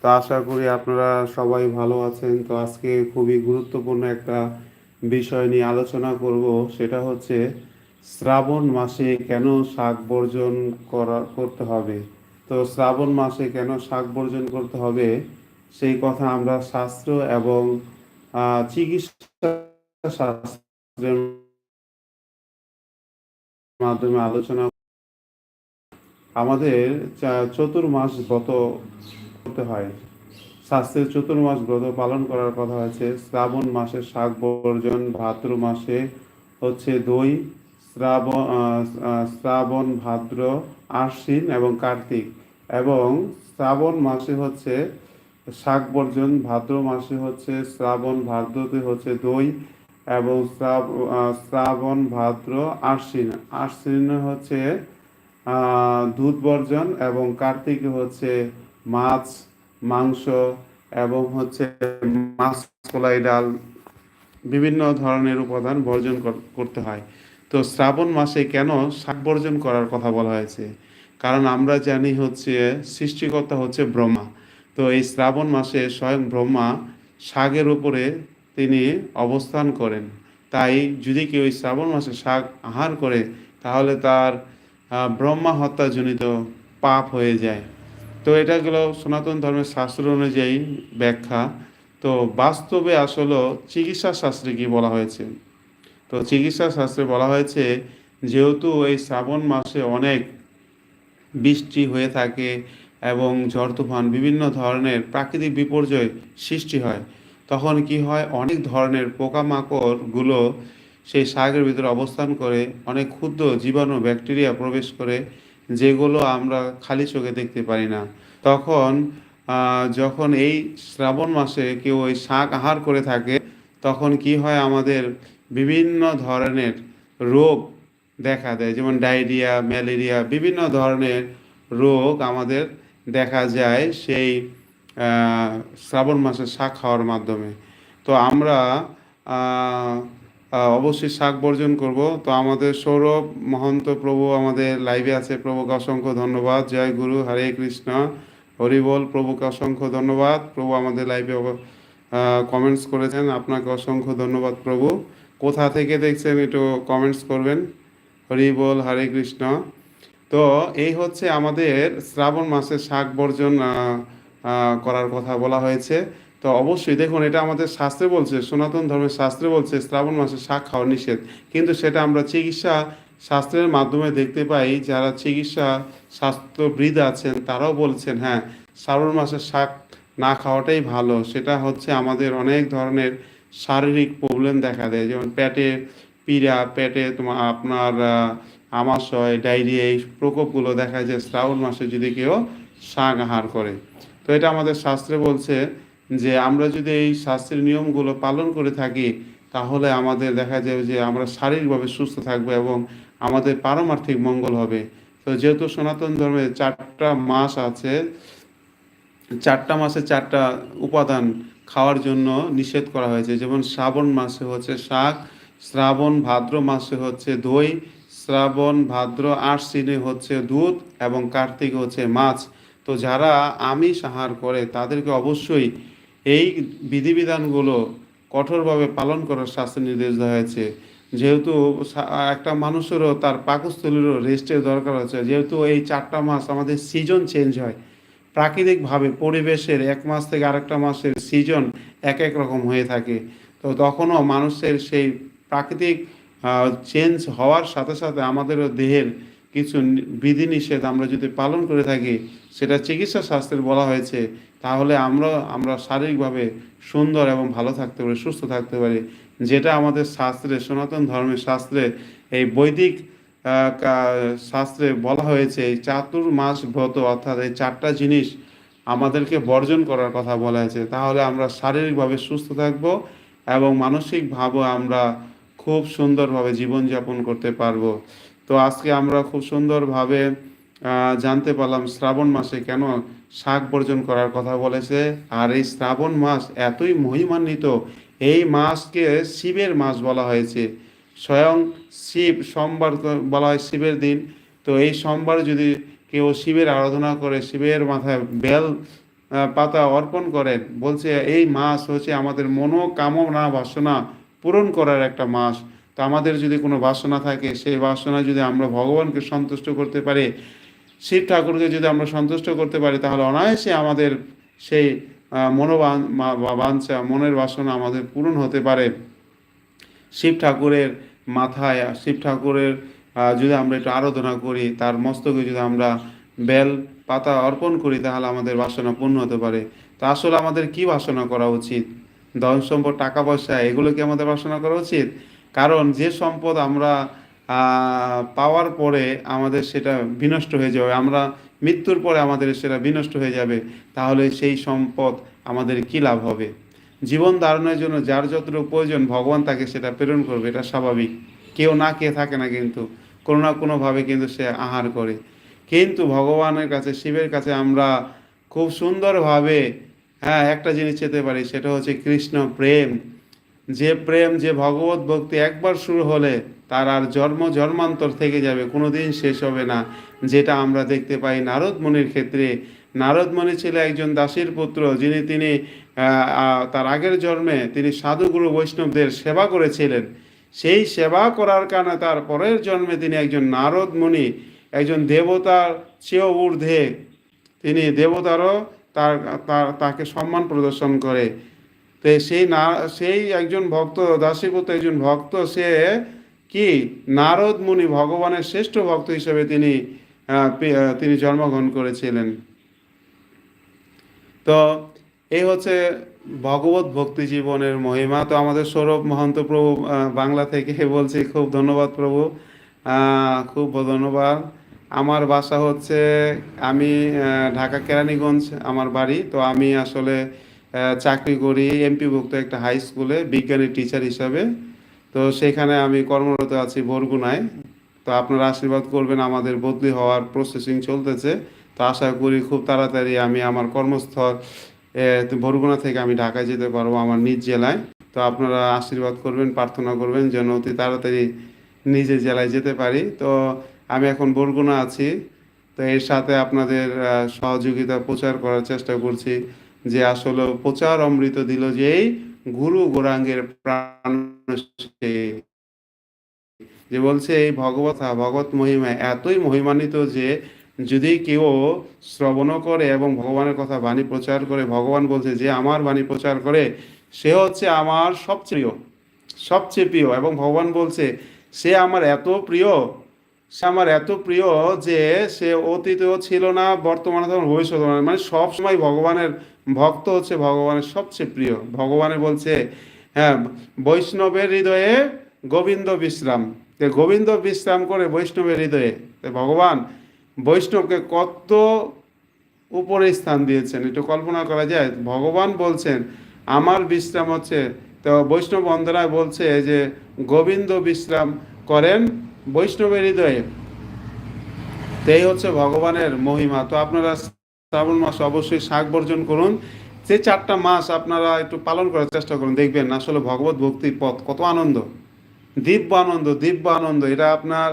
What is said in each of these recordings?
তো আশা করি আপনারা সবাই ভালো আছেন। তো আজকে খুবই গুরুত্বপূর্ণ একটা বিষয় নিয়ে আলোচনা করব, সেটা হচ্ছে শ্রাবণ মাসে কেন শাক বর্জন করা, করতে হবে? তো শ্রাবণ মাসে কেন শাক বর্জন করতে হবে, সেই কথা আমরা শাস্ত্র এবং চিকিৎসা শাস্ত্রের মাধ্যমে আলোচনা আমাদের চতুর্মাস ব্রত করতে হয়। শাস্ত্রের চতুর্মাস ব্রত পালন করার কথা হয়েছে শ্রাবণ মাসে শাক বর্জন ভাদ্র মাসে হচ্ছে দই, শ্রাবণ শ্রাবণ, ভাদ্র, আশ্বিন এবং কার্তিক এবং শ্রাবণ মাসে হচ্ছে শাক বর্জন, ভাদ্র মাসে হচ্ছে শ্রাবণ, ভাদ্রতে হচ্ছে দই এবং শ্রাব- শ্রাবণ, ভাদ্র, আশ্বিন। আশ্বিনে হচ্ছে দুধ বর্জন এবং কার্তিকে হচ্ছে মাছ, মাংস এবং হচ্ছে মাছ, কলাই, ডাল বিভিন্ন ধরনের উপাদান বর্জন কর- করতে হয়। তো শ্রাবণ মাসে কেন শাক বর্জন করার কথা বলা হয়েছে? কারণ আমরা জানি হচ্ছে সৃষ্টিকর্তা হচ্ছে ব্রহ্মা। তো এই শ্রাবণ মাসে স্বয়ং ব্রহ্মা শাকের উপরে তিনি অবস্থান করেন। তাই যদি কেউ এই শ্রাবণ মাসে শাক আহার করে, তাহলে তার ব্রহ্মা হত্যাজনিত পাপ হয়ে যায়। তো এটা গেলো সনাতন ধর্মের শাস্ত্র অনুযায়ী ব্যাখ্যা। তো বাস্তবে আসলে চিকিৎসা শাস্ত্রে কি বলা হয়েছে? তো চিকিৎসা শাস্ত্রে বলা হয়েছে, যেহেতু এই শ্রাবণ মাসে অনেক বৃষ্টি হয়ে থাকে এবং ঝড় তুফান বিভিন্ন ধরনের প্রাকৃতিক বিপর্যয় সৃষ্টি হয়, তখন কি হয়? অনেক ধরনের পোকামাকড়গুলো সেই শাকের ভিতরে অবস্থান করে, অনেক ক্ষুদ্র জীবাণু ব্যাকটেরিয়া প্রবেশ করে যেগুলো আমরা খালি চোখে দেখতে পারি না। তখন যখন এই শ্রাবণ মাসে কেউ ওই শাক আহার করে থাকে, তখন কি হয় আমাদের বিভিন্ন ধরনের রোগ দেখা দেয়। যেমন ডায়রিয়া, ম্যালেরিয়া, বিভিন্ন ধরনের রোগ আমাদের দেখা যায় সেই শ্রাবণ মাসে শাক খাওয়ার মাধ্যমে। তো আমরা অবশ্যই শাক বর্জন করব। তো আমাদের সৌরভ, মহন্ত প্রভু আমাদের লাইভে আছে। প্রভুকে অসংখ্য ধন্যবাদ। জয় গুরু, হরে কৃষ্ণ। হরিবল প্রভুকে অসংখ্য ধন্যবাদ। প্রভু আমাদের লাইভে কমেন্টস করেছেন। আপনাকে অসংখ্য ধন্যবাদ প্রভু। কোথা থেকে দেখছেন একটু কমেন্টস করবেন। হরিবল হরে কৃষ্ণ। তো এই হচ্ছে আমাদের শ্রাবণ মাসে শাক বর্জন করার কথা বলা হয়েছে। তো অবশ্যই দেখুন, এটা আমাদের শাস্ত্রে বলছে, সনাতন ধর্মের শাস্ত্রে বলছে, শ্রাবণ মাসে শাক খাওয়া নিষেধ। কিন্তু সেটা আমরা চিকিৎসা শাস্ত্রের মাধ্যমে দেখতে পাই, যারা চিকিৎসা স্বাস্থ্যবিদ আছেন, তারাও বলছেন হ্যাঁ শ্রাবণ মাসে শাক না খাওয়াটাই ভালো। সেটা হচ্ছে আমাদের অনেক ধরনের শারীরিক প্রবলেম দেখা দেয়, যেমন পেটে পীড়া, পেটে তোমার আপনার আমাশয়, ডায়রিয়া, এই প্রকোপগুলো দেখা যায়, শ্রাবণ মাসে যদি কেউ শাক আহার করে। তো এটা আমাদের শাস্ত্রে বলছে যে আমরা যদি এই শাস্ত্রের নিয়মগুলো পালন করে থাকি, তাহলে আমাদের দেখা যাবে যে আমরা শারীরিকভাবে সুস্থ থাকব এবং আমাদের পারমার্থিক মঙ্গল হবে। তো যেহেতু সনাতন ধর্মে চারটা মাস আছে, চারটা মাসে চারটা উপাদান খাওয়ার জন্য নিষেধ করা হয়েছে। যেমন শ্রাবণ মাসে হচ্ছে শাক, শ্রাবণ ভাদ্র মাসে হচ্ছে দই, শ্রাবণ ভাদ্র আশ্বিনে হচ্ছে দুধ এবং কার্তিক হচ্ছে মাছ। তো যারা আমিষ আহার করে, তাদেরকে অবশ্যই এই বিধিবিধানগুলো কঠোরভাবে পালন করার শাস্ত্র নির্দেশ দেওয়া হয়েছে। যেহেতু একটা মানুষেরও তার পাকস্থলীরও রেস্টের দরকার আছে। যেহেতু এই চারটা মাস আমাদের সিজন চেঞ্জ হয়, প্রাকৃতিকভাবে পরিবেশের এক মাস থেকে আরেকটা মাসের সিজন এক এক রকম হয়ে থাকে। তো তখনও মানুষের সেই প্রাকৃতিক চেঞ্জ হওয়ার সাথে সাথে আমাদেরও দেহের কিছু বিধিনিষেধ আমরা যদি পালন করে থাকি, সেটা চিকিৎসা শাস্ত্রে বলা হয়েছে, তাহলে আমরা আমরা শারীরিকভাবে সুন্দর এবং ভালো থাকতে পারি, সুস্থ থাকতে পারি। যেটা আমাদের শাস্ত্রে, সনাতন ধর্মের শাস্ত্রে এই বৈদিক শাস্ত্রে বলা হয়েছে, এই চাতুর্মাস ব্রত অর্থাৎ এই চারটা জিনিস আমাদেরকে বর্জন করার কথা বলা হয়েছে। তাহলে আমরা শারীরিকভাবে সুস্থ থাকব এবং মানসিকভাবে আমরা খুব সুন্দরভাবে জীবনযাপন করতে পারব। তো আজকে আমরা খুব সুন্দরভাবে জানতে পারলাম শ্রাবণ মাসে কেন শাক বর্জন করার কথা বলেছে। আর এই শ্রাবণ মাস এতই মহিমান্বিত, এই মাসকে শিবের মাস বলা হয়েছে। স্বয়ং শিব সোমবার বলা হয় শিবের দিন। তো এই সোমবার যদি কেউ শিবের আরাধনা করে, শিবের মাথায় বেল পাতা অর্পণ করেন বলছে এই মাস হচ্ছে আমাদের মনোকামনা বাসনা পূরণ করার একটা মাস। তো আমাদের যদি কোনো বাসনা থাকে, সেই বাসনা যদি আমরা ভগবানকে সন্তুষ্ট করতে পারি, শিব ঠাকুরকে যদি আমরা সন্তুষ্ট করতে পারি, তাহলে অনায়াসে আমাদের সেই মনোবান বাঞ্ছা, মনের বাসনা আমাদের পূরণ হতে পারে। শিব ঠাকুরের মাথায়, শিব ঠাকুরের যদি আমরা একটু আরাধনা করি, তার মস্তকে যদি আমরা বেল, পাতা অর্পণ করি, তাহলে আমাদের বাসনা পূর্ণ হতে পারে। তো আসলে আমাদের কি বাসনা করা উচিত? ধন সম্পদ, টাকা পয়সা, এগুলো কি আমাদের বাসনা করা উচিত? কারণ যে সম্পদ আমরা পাওয়ার পরে আমাদের সেটা বিনষ্ট হয়ে যাবে, আমরা মৃত্যুর পরে আমাদের সেটা বিনষ্ট হয়ে যাবে, তাহলে সেই সম্পদ আমাদের কি লাভ হবে? জীবন ধারণের জন্য যার যতটুকু প্রয়োজন, ভগবান তাকে সেটা প্রেরণ করবে, এটা স্বাভাবিক। কেউ না কে থাকে না কিন্তু, কোনো না কোনোভাবে কিন্তু সে আহার করে। কিন্তু ভগবানের কাছে, শিবের কাছে আমরা খুব সুন্দরভাবে হ্যাঁ একটা জিনিস চেতে পারি, সেটা হচ্ছে কৃষ্ণ প্রেম। যে প্রেম, যে ভগবত ভক্তি একবার শুরু হলে তার আর জন্ম জন্মান্তর থেকে যাবে, কোনোদিন শেষ হবে না। যেটা আমরা দেখতে পাই নারদ ক্ষেত্রে। নারদ মুনি ছিল একজন দাসীর পুত্র, যিনি তিনি তার আগের জন্মে তিনি সাধুগুরু বৈষ্ণবদের সেবা করেছিলেন। সেই সেবা করার কারণে তার পরের জন্মে তিনি একজন নারদ একজন দেবতার চেয়েও ঊর্ধ্বে। তিনি দেবতারও তার, তার- তাকে সম্মান প্রদর্শন করে। তো সেই না, সেই একজন ভক্ত দাসীপুত্র একজন ভক্ত, সে কি? নারদ মুনি ভগবানের শ্রেষ্ঠ ভক্ত হিসেবে তিনি তিনি জন্মগ্রহণ করেছিলেন। তো এই হচ্ছে ভগবত ভক্তি জীবনের মহিমা। তো আমাদের সৌরভ মহন্ত প্রভু বাংলা থেকে বলছি, খুব ধন্যবাদ প্রভু খুব ধন্যবাদ। আমার বাসা হচ্ছে, আমি ঢাকা কেরানীগঞ্জ, আমার বাড়ি। তো আমি আসলে চাকরি করি এমপিভুক্ত একটা হাই স্কুলে বিজ্ঞানী টিচার হিসাবে। তো সেখানে আমি কর্মরত আছি বরগুনায়। তো আপনারা আশীর্বাদ করবেন, আমাদের বদলি হওয়ার প্রসেসিং চলতেছে। তো আশা করি খুব তাড়াতাড়ি আমি আমার কর্মস্থল বরগুনা থেকে আমি ঢাকায় যেতে পারব আমার নিজ জেলায়। তো আপনারা আশীর্বাদ করবেন, প্রার্থনা করবেন যেন অতি তাড়াতাড়ি নিজের জেলায় যেতে পারি। তো আমি এখন বরগুনা আছি। তো এর সাথে আপনাদের সহযোগিতা প্রচার করার চেষ্টা করছি। যে আসলে প্রচার অমৃত দিল যে গুরু গোরাঙ্গের প্রাণ। যে বলছে, এই ভগবত ভগবত মহিমা, এতই মহিমান্বিত যে যদি কেউ শ্রবণ করে এবং ভগবানের কথা বাণী প্রচার করে, ভগবান বলছে যে আমার বাণী প্রচার করে, সে হচ্ছে আমার সবচেয়ে প্রিয় সবচেয়ে প্রিয় এবং ভগবান বলছে, সে আমার এত প্রিয়, সে আমার এত প্রিয় যে সে অতীতেও ছিল না বর্তমানে তখন ভবিষ্যৎ মানে সবসময় ভগবানের ভক্ত হচ্ছে ভগবানের সবচেয়ে প্রিয়। ভগবানে বলছে হ্যাঁ বৈষ্ণবের হৃদয়ে গোবিন্দ বিশ্রাম। গোবিন্দ বিশ্রাম করে বৈষ্ণবের হৃদয়ে। ভগবান বৈষ্ণবকে কত উপরে স্থান দিয়েছেন, একটু কল্পনা করা যায়? ভগবান বলছেন, আমার বিশ্রাম হচ্ছে তো বৈষ্ণব বন্দনায় বলছে যে, গোবিন্দ বিশ্রাম করেন বৈষ্ণবের হৃদয়ে। তো এই হচ্ছে ভগবানের মহিমা। তো আপনারা শ্রাবণ মাস অবশ্যই শাক বর্জন করুন। যে চারটা মাস আপনারা একটু পালন করার চেষ্টা করুন, দেখবেন আসলে ভগবত ভক্তির পথ, কত আনন্দ। দিব্য আনন্দ দিব্য আনন্দ, এটা আপনার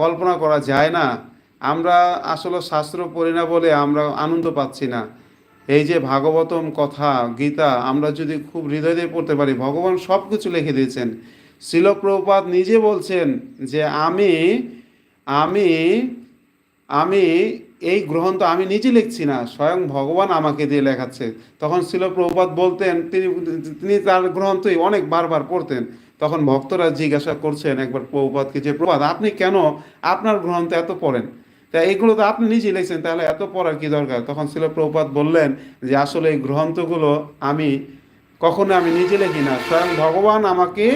কল্পনা করা যায় না। আমরা আসলে শাস্ত্র পড়ি না বলে আমরা আনন্দ পাচ্ছি না। এই যে ভাগবতম কথা, গীতা, আমরা যদি খুব হৃদয় দিয়ে পড়তে পারি, ভগবান সব কিছু লিখে দিয়েছেন। শিলপ্রপাত নিজে বলছেন যে, আমি আমি আমি এই গ্রন্থ আমি নিজে লিখছি না, স্বয়ং ভগবান আমাকে দিয়ে লেখাচ্ছে। তখন শিলপ্রপাত বলতেন, তিনি তিনি তার গ্রন্থই অনেক বারবার পড়তেন। তখন ভক্তরা জিজ্ঞাসা করছেন একবার প্রভুপাতকে যে প্রভাত আপনি কেন আপনার গ্রন্থ এত পড়েন? তা এগুলো তো আপনি নিজে লিখছেন, তাহলে এত পড়ার কি দরকার? তখন ছিল প্রভুপাত বললেন যে, আসলে এই গ্রন্থগুলো আমি কখনো আমি নিজে লিখি না। স্বয়ং ভগবান আমাকে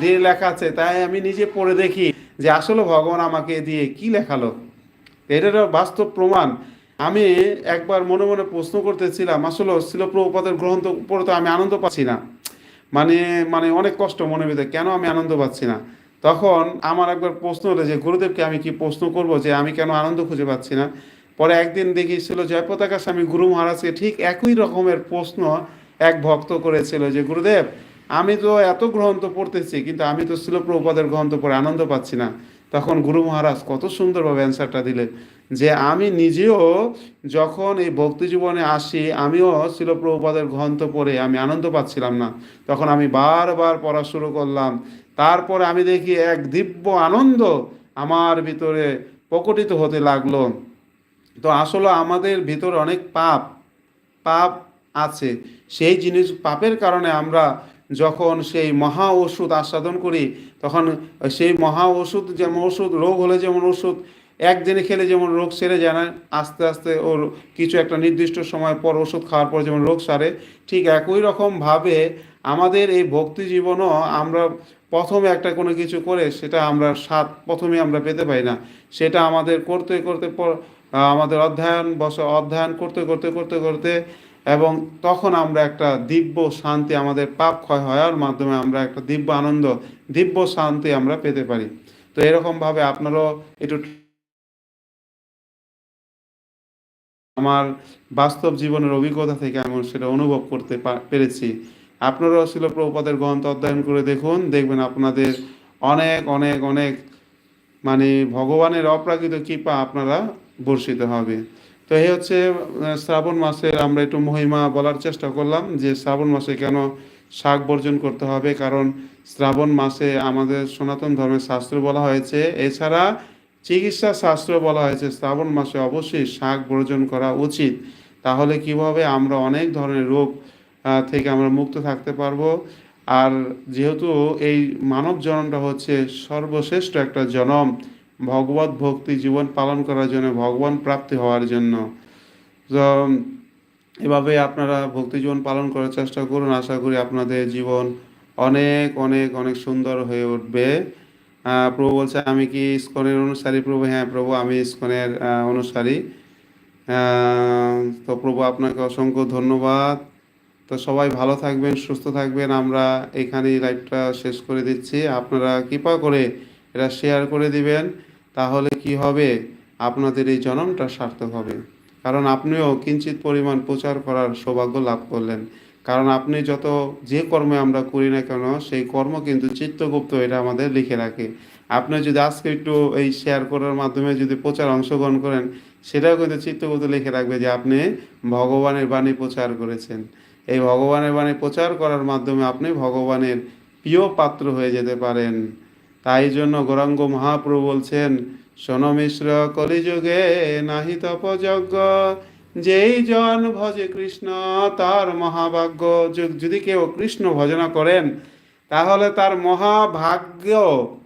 দিয়ে লেখাচ্ছে, তাই আমি নিজে পড়ে দেখি যে, আসলে ভগবান আমাকে দিয়ে কি লেখালো? এটার বাস্তব প্রমাণ। আমি একবার মনে মনে প্রশ্ন করতেছিলাম, আসলে ছিল প্রভুপাতের গ্রন্থ পড়ে আমি আনন্দ পাচ্ছি না। মানে মানে অনেক কষ্ট মনে ভিতরে, কেন আমি আনন্দ পাচ্ছি না? তখন আমার একবার প্রশ্ন হলো যে, গুরুদেবকে আমি কি প্রশ্ন করব যে, আমি কেন আনন্দ খুঁজে পাচ্ছি না? পরে একদিন দেখিয়েছিল জয়পতাকা স্বামী গুরু মহারাজকে ঠিক একই রকমের প্রশ্ন এক ভক্ত করেছিল যে, গুরুদেব, আমি তো এত গ্রন্থ পড়তেছি, কিন্তু আমি তো শিলপ্রপাদের গ্রন্থ পড়ে আনন্দ পাচ্ছি না। তখন গুরু মহারাজ কত সুন্দরভাবে অ্যান্সারটা দিলেন যে আমি নিজেও যখন এই ভক্তি জীবনে আসি, আমিও ছিল প্রভুপাদের গ্রন্থ পড়ে আমি আনন্দ পাচ্ছিলাম না। তখন আমি বারবার পড়া শুরু করলাম। তারপরে আমি দেখি এক দিব্য আনন্দ আমার ভিতরে প্রকটিত হতে লাগল। তো আসলে আমাদের ভিতরে অনেক পাপ পাপ আছে। সেই জিনিস, পাপের কারণে আমরা যখন সেই মহা ওষুধ আস্বাদন করি, তখন সেই মহা ওষুধ যেমন ওষুধ, রোগ হলে যেমন ওষুধ, একদিনে খেলে যেমন রোগ সেরে যায় না, আস্তে আস্তে ওর কিছু একটা নির্দিষ্ট সময় পর ওষুধ খাওয়ার পর যেমন রোগ সারে, ঠিক একই রকমভাবে আমাদের এই ভক্তি জীবনও আমরা প্রথমে একটা কোনো কিছু করে সেটা আমরা স্বাদ প্রথমে আমরা পেতে পাই না। সেটা আমাদের করতে করতে পর আমাদের অধ্যয়ন বস, অধ্যয়ন করতে করতে করতে করতে এবং তখন আমরা একটা দিব্য শান্তি আমাদের পাপ ক্ষয় হওয়ার মাধ্যমে আমরা একটা দিব্য আনন্দ, দিব্য শান্তি আমরা পেতে পারি। তো এরকমভাবে আপনারাও একটু আমার বাস্তব জীবনের অভিজ্ঞতা থেকে আমি সেটা অনুভব করতে পেরেছি। আপনারাও ছিল প্রভুপাদের গ্রন্থ অধ্যয়ন করে দেখুন, দেখবেন আপনাদের অনেক অনেক অনেক মানে ভগবানের অপ্রাকৃত কৃপা আপনারা বর্ষিত হবে। তো এই হচ্ছে শ্রাবণ মাসের আমরা একটু মহিমা বলার চেষ্টা করলাম যে শ্রাবণ মাসে কেন শাক বর্জন করতে হবে, কারণ শ্রাবণ মাসে আমাদের সনাতন ধর্মের শাস্ত্র বলা হয়েছে। এছাড়া চিকিৎসা শাস্ত্র বলা হয়েছে, শ্রাবণ মাসে অবশ্যই শাক বর্জন করা উচিত। তাহলে কীভাবে আমরা অনেক ধরনের রোগ থেকে আমরা মুক্ত থাকতে পারব? আর যেহেতু এই মানব জন্মটা হচ্ছে সর্বশ্রেষ্ঠ একটা জনম ভগবত ভক্তি জীবন পালন করার জন্য, ভগবান প্রাপ্তি হওয়ার জন্য। তো, এভাবে আপনারা ভক্তি জীবন পালন করার চেষ্টা করুন। আশা করি আপনাদের জীবন অনেক অনেক অনেক সুন্দর হয়ে উঠবে। প্রভু বলছে, আমি কি ইস্কনের অনুসারী? প্রভু হ্যাঁ প্রভু, আমি ইস্কনের অনুসারী। তো প্রভু আপনাকে অসংখ্য ধন্যবাদ। তো সবাই ভালো থাকবেন, সুস্থ থাকবেন। আমরা এখানেই লাইভটা শেষ করে দিচ্ছি। আপনারা কৃপা করে এটা শেয়ার করে দিবেন, তাহলে কি হবে? আপনাদের এই জনমটা সার্থক হবে। কারণ আপনিও কিঞ্চিত পরিমাণ প্রচার করার সৌভাগ্য লাভ করলেন। কারণ আপনি যত যে কর্মে আমরা করি না কেন, সেই কর্ম কিন্তু চিত্তগুপ্ত এটা আমাদের লিখে রাখে। আপনি যদি আজকে একটু এই শেয়ার করার মাধ্যমে যদি প্রচার অংশগ্রহণ করেন, সেটাও কিন্তু চিত্তগুপ্ত লিখে রাখবে যে আপনি ভগবানের বাণী প্রচার করেছেন। এই ভগবানের বাণী প্রচার করার মাধ্যমে আপনি ভগবানের প্রিয় পাত্র হয়ে যেতে পারেন। তাই জন্য গৌরাঙ্গ মহাপ্রভু বলছেন সনমিশ্র কলিযুগে নাহি তপযজ্ঞ। যেই জন ভজে কৃষ্ণ, তার মহাভাগ্য। যদি কেউ কৃষ্ণ ভজনা করেন, তাহলে তার মহাভাগ্য,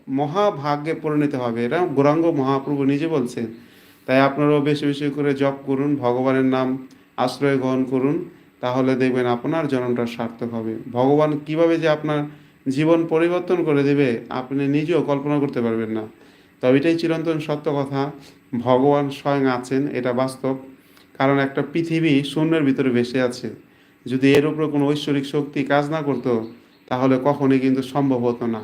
মহাভাগ্যে পরিণত হবে। এটা গৌরাঙ্গ মহাপ্রভু নিজে বলছেন। তাই আপনারাও বেশি বেশি করে জপ করুন, ভগবানের নাম আশ্রয় গ্রহণ করুন। তাহলে দেখবেন আপনার জন্মটা সার্থক হবে। ভগবান কীভাবে যে আপনার জীবন পরিবর্তন করে দেবে, আপনি নিজেও কল্পনা করতে পারবেন না। তবে এটাই চিরন্তন সত্য কথা, ভগবান স্বয়ং আছেন, এটা বাস্তব। কারণ একটা পৃথিবী শূন্যের ভিতরে ভেসে আছে। যদি এর উপরে কোনো ঐশ্বরিক শক্তি কাজ না করতো, তাহলে কখনোই কিন্তু সম্ভব হতো না।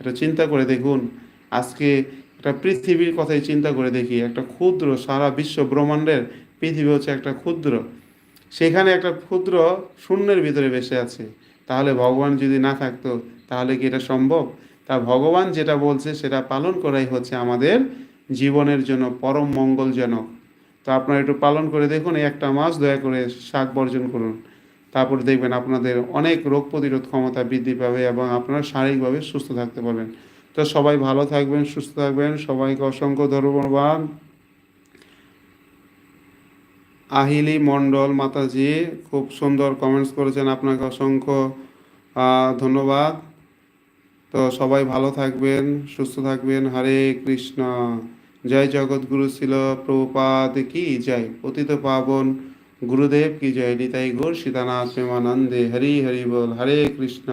এটা চিন্তা করে দেখুন, আজকে একটা পৃথিবীর কথাই চিন্তা করে দেখি। একটা ক্ষুদ্র সারা বিশ্ব ব্রহ্মাণ্ডের পৃথিবী হচ্ছে একটা ক্ষুদ্র। সেখানে একটা ক্ষুদ্র শূন্যের ভিতরে বেসে আছে। তাহলে ভগবান যদি না থাকতো, তাহলে কি এটা সম্ভব? তা ভগবান যেটা বলছে, সেটা পালন করাই হচ্ছে আমাদের জীবনের জন্য পরম মঙ্গলজনক। তো আপনারা একটু পালন করে দেখুন, এই একটা মাস দয়া করে শাক বর্জন করুন। তারপর দেখবেন আপনাদের অনেক রোগ প্রতিরোধ ক্ষমতা বৃদ্ধি পাবে এবং আপনারা শারীরিকভাবে সুস্থ থাকতে পারবেন। তো সবাই ভালো থাকবেন, সুস্থ থাকবেন। সবাইকে অসংখ্য ধন্যবাদ। আহিলি মণ্ডল মাতাজি, খুব সুন্দর কমেন্টস করেছেন আপনাকে অসংখ্য ধন্যবাদ। তো সবাই ভালো থাকবেন, সুস্থ থাকবেন। হরে কৃষ্ণ। জয় জগৎগুরু ছিল প্রভুপাদ কি জয়। পতিত পাবন গুরুদেব কি জয়। নিতাই গৌর সীতানাথ প্রেমানন্দে। হরি হরি বল। হরে কৃষ্ণ।